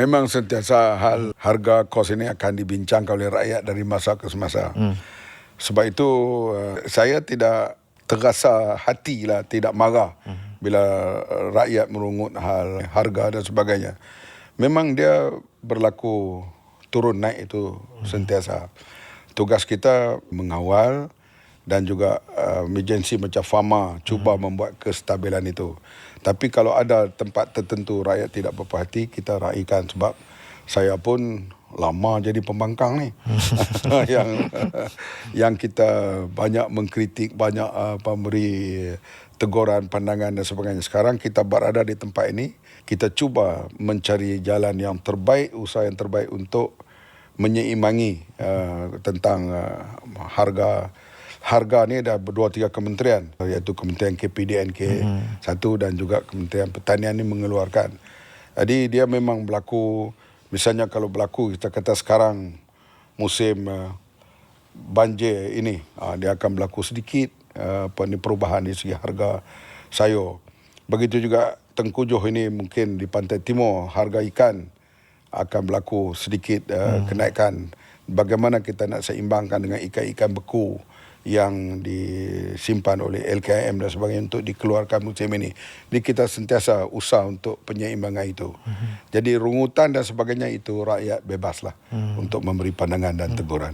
Memang sentiasa hal harga kos ini akan dibincangkan oleh rakyat dari masa ke semasa. Hmm. Sebab itu uh, saya tidak terasa hati lah, tidak marah hmm. bila rakyat merungut hal harga dan sebagainya. Memang dia berlaku turun naik itu hmm. sentiasa. Tugas kita mengawal dan juga uh, emergency macam FAMA cuba hmm. membuat kestabilan itu. Tapi kalau ada tempat tertentu rakyat tidak berpuas kita raikan sebab saya pun lama jadi pembangkang ni. yang yang kita banyak mengkritik, banyak apa beri teguran, pandangan dan sebagainya. Sekarang kita berada di tempat ini, kita cuba mencari jalan yang terbaik, usaha yang terbaik untuk menyeimbangi uh, tentang uh, harga harga ni ada berdua tiga kementerian iaitu Kementerian KPDNK mm-hmm. satu dan juga Kementerian Pertanian ni mengeluarkan. Jadi dia memang berlaku misalnya kalau berlaku kita kata sekarang musim uh, banjir ini uh, dia akan berlaku sedikit uh, apa ni perubahan di segi harga sayur. Begitu juga Tengkujuh ini mungkin di pantai timur harga ikan akan berlaku sedikit uh, hmm. kenaikan bagaimana kita nak seimbangkan dengan ikan-ikan beku yang disimpan oleh LKM dan sebagainya untuk dikeluarkan musim ini. Jadi kita sentiasa usaha untuk penyeimbangan itu. Hmm. Jadi rungutan dan sebagainya itu rakyat bebaslah hmm. untuk memberi pandangan dan teguran.